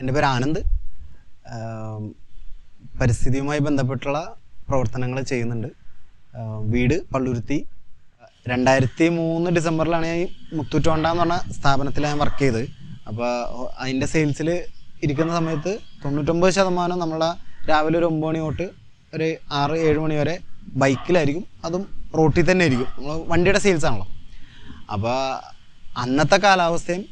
പേര് ആനന്ദ്. പരിസ്ഥിതിയുമായി ബന്ധപ്പെട്ടുള്ള പ്രവർത്തനങ്ങൾ ചെയ്യുന്നുണ്ട്. വീട് പള്ളുരുത്തി. രണ്ടായിരത്തി മൂന്ന് ഡിസംബറിലാണ് ഞാൻ മുത്തൂറ്റോണ്ട മുത്തൂറ്റ് എന്ന് പറഞ്ഞ സ്ഥാപനത്തിൽ ഞാൻ വർക്ക് ചെയ്ത്. അപ്പോൾ അതിന്റെ സെയിൽസിൽ ഇരിക്കുന്ന സമയത്ത് തൊണ്ണൂറ്റൊമ്പത് ശതമാനം നമ്മളെ രാവിലെ ഒരു ഒമ്പത് മണി തൊട്ട് ഒരു ആറ് ഏഴ് മണി വരെ ബൈക്കിലായിരിക്കും. അതും റോട്ടിൽ തന്നെ ആയിരിക്കും നമ്മൾ വണ്ടിയുടെ സെയിൽസ് ആണല്ലോ. അപ്പോൾ അന്നത്തെ കാലാവസ്ഥയും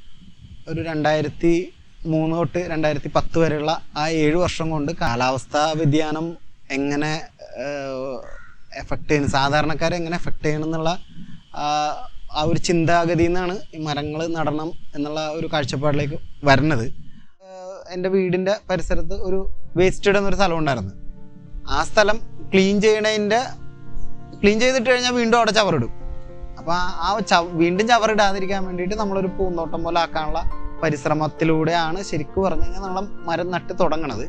ഒരു രണ്ടായിരത്തി മൂന്ന് തൊട്ട് രണ്ടായിരത്തി പത്ത് വരെയുള്ള ആ ഏഴ് വർഷം കൊണ്ട് കാലാവസ്ഥാ വ്യതിയാനം എങ്ങനെ എഫക്ട് ചെയ്യുന്നു? സാധാരണക്കാരെ എങ്ങനെ എഫക്ട് ചെയ്യണം എന്നുള്ള ആ, ഒരു ചിന്താഗതിയിൽ നിന്നാണ് ഈ മരങ്ങൾ നടണം എന്നുള്ള ഒരു കാഴ്ചപ്പാടിലേക്ക് വരുന്നത്. എന്റെ വീടിന്റെ പരിസരത്ത് ഒരു വേസ്റ്റ് ഇടുന്നൊരു സ്ഥലം ഉണ്ടായിരുന്നു. ആ സ്ഥലം ക്ലീൻ ചെയ്യണതിന്റെ ക്ലീൻ ചെയ്തിട്ട് കഴിഞ്ഞാൽ വീണ്ടും അവിടെ ചവറിടും. അപ്പോൾ ആ ചവ വീണ്ടും ചവറിടാതിരിക്കാൻ വേണ്ടിയിട്ട് നമ്മളൊരു പൂന്തോട്ടം പോലെ ആക്കാനുള്ള പരിശ്രമത്തിലൂടെയാണ് ശരിക്കും പറഞ്ഞു കഴിഞ്ഞാൽ നമ്മൾ മരം നട്ട് തുടങ്ങണത്.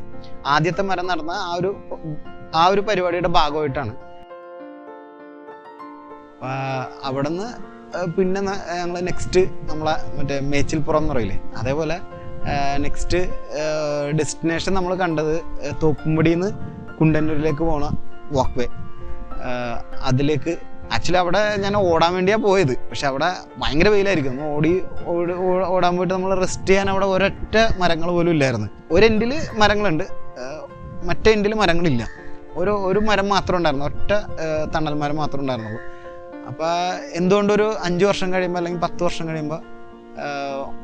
ആദ്യത്തെ മരം നടന്ന ആ ഒരു ആ ഒരു പരിപാടിയുടെ ഭാഗമായിട്ടാണ്. അവിടുന്ന് അവിടെ പിന്നെ ഞങ്ങൾ നെക്സ്റ്റ് നമ്മളെ മറ്റേ മേച്ചിൽപ്പുറം എന്ന് പറയില്ലേ? അതേപോലെ നെക്സ്റ്റ് ഡെസ്റ്റിനേഷൻ നമ്മൾ കണ്ടത് തോപ്പുംപടിയിൽ നിന്ന് കുണ്ടന്നൂരിലേക്ക് പോണ വാക്ക്വേ അതിലേക്ക് ആക്ച്വലി അവിടെ ഞാൻ ഓടാൻ വേണ്ടിയാണ് പോയത്. പക്ഷെ അവിടെ ഭയങ്കര വെയിലായിരിക്കും. ഓടി ഓടി- ഓടാൻ പോയിട്ട് നമ്മൾ റെസ്റ്റ് ചെയ്യാൻ അവിടെ ഒരൊറ്റ മരങ്ങൾ പോലും ഇല്ലായിരുന്നു. ഒരു എൻഡിൽ മരങ്ങളുണ്ട്. മറ്റേ എൻഡിൽ മരങ്ങളില്ല. ഒരു ഒരു മരം മാത്രം ഉണ്ടായിരുന്നു. ഒറ്റ തണൽ മരം മാത്രമേ ഉണ്ടായിരുന്നുള്ളൂ. അപ്പോൾ എന്തുകൊണ്ടൊരു അഞ്ച് വർഷം കഴിയുമ്പോൾ അല്ലെങ്കിൽ പത്ത് വർഷം കഴിയുമ്പോൾ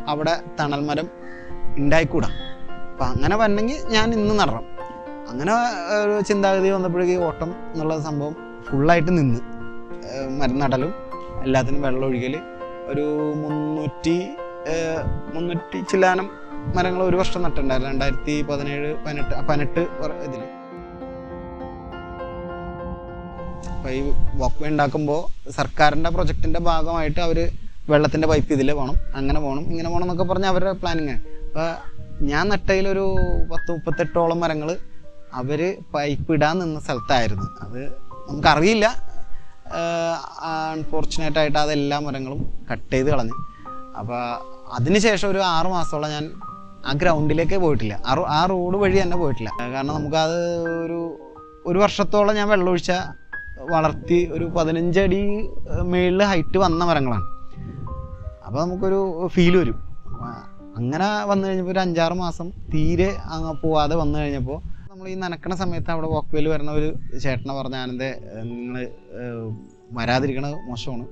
അവിടെ തണൽ മരം ഉണ്ടായിക്കൂടാ? അപ്പം അങ്ങനെ വരണമെങ്കിൽ ഞാൻ ഇന്ന് നടണം. അങ്ങനെ ഒരു ചിന്താഗതി വന്നപ്പോഴേക്ക് ഓട്ടം എന്നുള്ള സംഭവം ഫുള്ളായിട്ട് നിന്ന്. ആഹ് മരം നടലും എല്ലാത്തിനും വെള്ളം ഒഴുകൽ ഒരു മുന്നൂറ്റി മുന്നൂറ്റി ചില്ലാനം മരങ്ങൾ ഒരു വർഷം നട്ടിട്ടുണ്ടായിരുന്നു രണ്ടായിരത്തി പതിനേഴ് പതിനെട്ട് പതിനെട്ട് ഇതിൽ അപ്പോൾ ഈ വോക്ക് വേ ഉണ്ടാക്കുമ്പോൾ സർക്കാരിന്റെ പ്രൊജക്റ്റിന്റെ ഭാഗമായിട്ട് അവർ വെള്ളത്തിന്റെ പൈപ്പ് ഇതിൽ പോകണം അങ്ങനെ പോകണം ഇങ്ങനെ പോകണം എന്നൊക്കെ പറഞ്ഞ് അവരുടെ പ്ലാനിങ്. അപ്പോൾ ഞാൻ നട്ടയിലൊരു പത്ത് മുപ്പത്തെട്ടോളം മരങ്ങൾ അവർ പൈപ്പ് ഇടാൻ നിന്ന സ്ഥലത്തായിരുന്നു. അത് നമുക്കറിയില്ല അൺഫോർച്ചുനേറ്റ് ആയിട്ട് അതെല്ലാ മരങ്ങളും കട്ട് ചെയ്ത് കളഞ്ഞു. അപ്പോൾ അതിനുശേഷം ഒരു ആറ് മാസത്തോളം ഞാൻ ആ ഗ്രൗണ്ടിലേക്കേ പോയിട്ടില്ല. ആ റോഡ് വഴി തന്നെ പോയിട്ടില്ല. കാരണം നമുക്കത് ഒരു ഒരു വർഷത്തോളം ഞാൻ വെള്ളമൊഴിച്ച വളർത്തി ഒരു പതിനഞ്ചടി മേളിൽ ഹൈറ്റ് വന്ന മരങ്ങളാണ്. അപ്പോൾ നമുക്കൊരു ഫീൽ വരും. അങ്ങനെ വന്നു കഴിഞ്ഞപ്പോൾ ഒരു അഞ്ചാറ് മാസം തീരെ അങ്ങ് പോവാതെ വന്നു കഴിഞ്ഞപ്പോൾ നമ്മൾ ഈ നനക്കണ സമയത്ത് അവിടെ വോക്ക് വേയിൽ വരുന്ന ഒരു ചേട്ടനെ പറഞ്ഞ ആനന്ദ നിങ്ങൾ വരാതിരിക്കണത് മോശമാണ്.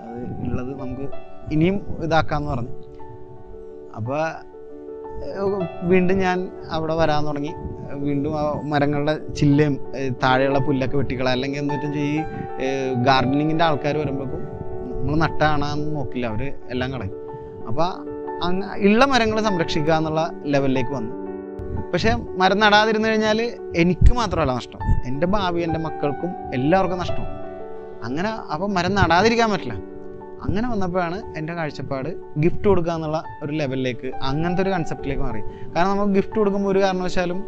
അത് ഉള്ളത് നമുക്ക് ഇനിയും ഇതാക്കാന്ന് പറഞ്ഞു. അപ്പോൾ വീണ്ടും ഞാൻ അവിടെ വരാൻ തുടങ്ങി. വീണ്ടും ആ മരങ്ങളുടെ ചില്ലയും താഴെയുള്ള പുല്ലൊക്കെ വെട്ടിക്കള അല്ലെങ്കിൽ എന്താ വെച്ചാൽ ഈ ഗാർഡനിങ്ങിന്റെ ആൾക്കാർ വരുമ്പോഴേക്കും നമ്മൾ നട്ട കാണാന്ന് നോക്കില്ല. അവർ എല്ലാം കളയും. അപ്പോൾ അങ്ങ് ഉള്ള മരങ്ങൾ സംരക്ഷിക്കുക എന്നുള്ള ലെവലിലേക്ക് വന്നു. പക്ഷേ മരം നടാതിരുന്നു കഴിഞ്ഞാൽ എനിക്ക് മാത്രമല്ല നഷ്ടം. എന്റെ ഭാവി എന്റെ മക്കൾക്കും എല്ലാവർക്കും നഷ്ടം. അങ്ങനെ അപ്പം മരം നടാതിരിക്കാൻ പറ്റില്ല. അങ്ങനെ വന്നപ്പോഴാണ് എന്റെ കാഴ്ചപ്പാട് ഗിഫ്റ്റ് കൊടുക്കുക എന്നുള്ള ഒരു ലെവലിലേക്ക് അങ്ങനത്തെ ഒരു കൺസെപ്റ്റിലേക്ക് മാറി. കാരണം നമുക്ക് ഗിഫ്റ്റ് കൊടുക്കുമ്പോൾ ഒരു കാരണവശാലും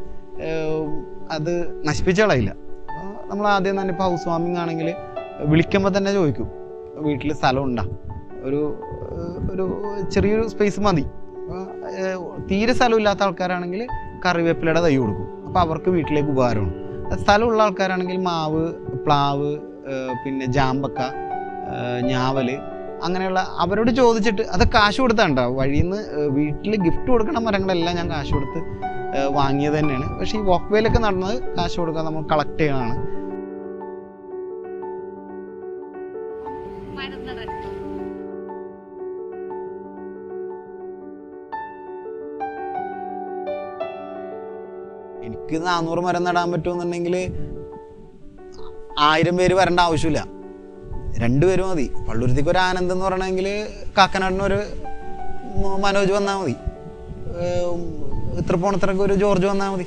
അത് നശിപ്പിച്ച കളയില്ല. നമ്മൾ ആദ്യം തന്നെ ഇപ്പോൾ ഹൗസ് വാമിംഗ് ആണെങ്കിൽ വിളിക്കുമ്പോൾ തന്നെ ചോദിക്കും വീട്ടിൽ സ്ഥലം ഉണ്ടാ ഒരു ഒരു ചെറിയൊരു സ്പേസ് മതി. അപ്പോൾ സ്ഥലം തീരെ സ്ഥലമില്ലാത്ത ആൾക്കാരാണെങ്കിൽ കറിവേപ്പിലയുടെ തൈ കൊടുക്കും. അപ്പോൾ അവർക്ക് വീട്ടിലേക്ക് ഉപകാരമാണ്. സ്ഥലമുള്ള ആൾക്കാരാണെങ്കിൽ മാവ് പ്ലാവ് പിന്നെ ജാമ്പക്ക ഞാവൽ അങ്ങനെയുള്ള അവരോട് ചോദിച്ചിട്ട് അത് കാശ് കൊടുത്താണ്ടോ. വഴിയിൽ നിന്ന് വീട്ടിൽ ഗിഫ്റ്റ് കൊടുക്കണ മരങ്ങളെല്ലാം ഞാൻ കാശ് കൊടുത്ത് വാങ്ങിയത് തന്നെയാണ്. പക്ഷേ ഈ വോക്ക് വേയിലൊക്കെ നടന്നത് കാശ് കൊടുക്കാൻ നമ്മൾ കളക്ട് ചെയ്യണതാണ്. എനിക്ക് നാനൂറ് മരം നടാൻ പറ്റുമെന്നുണ്ടെങ്കിൽ ആയിരം പേര് വരേണ്ട ആവശ്യമില്ല. രണ്ടുപേര് മതി. പള്ളുരുത്തിക്ക് ഒരു ആനന്ദം എന്ന് പറയണമെങ്കിൽ കാക്കനാടിനൊരു മനോജ് വന്നാൽ മതി. തൃപ്പൂണിത്തറക്ക് ഒരു ജോർജ് വന്നാൽ മതി.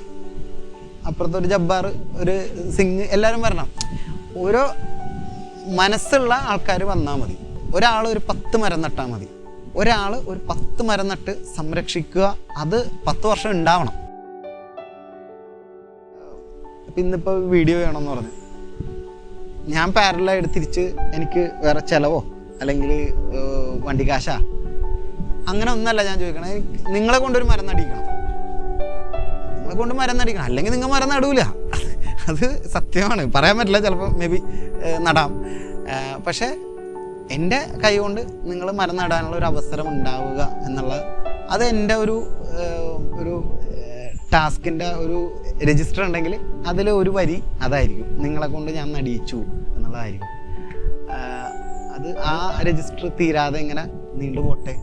അപ്പുറത്ത് ഒരു ജബ്ബാർ ഒരു സിംഗ് എല്ലാവരും വരണം. ഓരോ മനസ്സുള്ള ആൾക്കാർ വന്നാൽ മതി. ഒരാൾ ഒരു പത്ത് മരം നട്ടാൽ മതി. ഒരാൾ ഒരു പത്ത് മരം നട്ട് സംരക്ഷിക്കുക. അത് പത്ത് വർഷം ഉണ്ടാവണം. ഇന്നിപ്പോൾ വീഡിയോ വേണമെന്ന് പറഞ്ഞു. ഞാൻ പാരലായിട്ട് തിരിച്ച് എനിക്ക് വേറെ ചിലവോ അല്ലെങ്കിൽ വണ്ടി കാശാ? അങ്ങനെ ഒന്നല്ല ഞാൻ ചോദിക്കണേ. നിങ്ങളെ കൊണ്ടൊരു മരം നടിക്കണം. നിങ്ങളെ കൊണ്ട് മരം നടിക്കണം. അല്ലെങ്കിൽ നിങ്ങൾ മരം നടൂല. അത് സത്യമാണ്. പറയാൻ പറ്റില്ല ചിലപ്പോൾ മേ ബി നടാം. പക്ഷേ എന്റെ കൈ കൊണ്ട് നിങ്ങൾ മരം നടാനുള്ള ഒരു അവസരം ഉണ്ടാവുക എന്നുള്ളത് അത് എന്റെ ഒരു ഒരു ടാസ്കിന്റെ ഒരു രജിസ്റ്റർ ഉണ്ടെങ്കിൽ അതിൽ ഒരു വരി അതായിരിക്കും. നിങ്ങളെ കൊണ്ട് ഞാൻ നടിയിച്ചു എന്നുള്ളതായിരിക്കും. അത് ആ രജിസ്റ്റർ തീരാതെ ഇങ്ങനെ നീണ്ടുപോട്ടെ?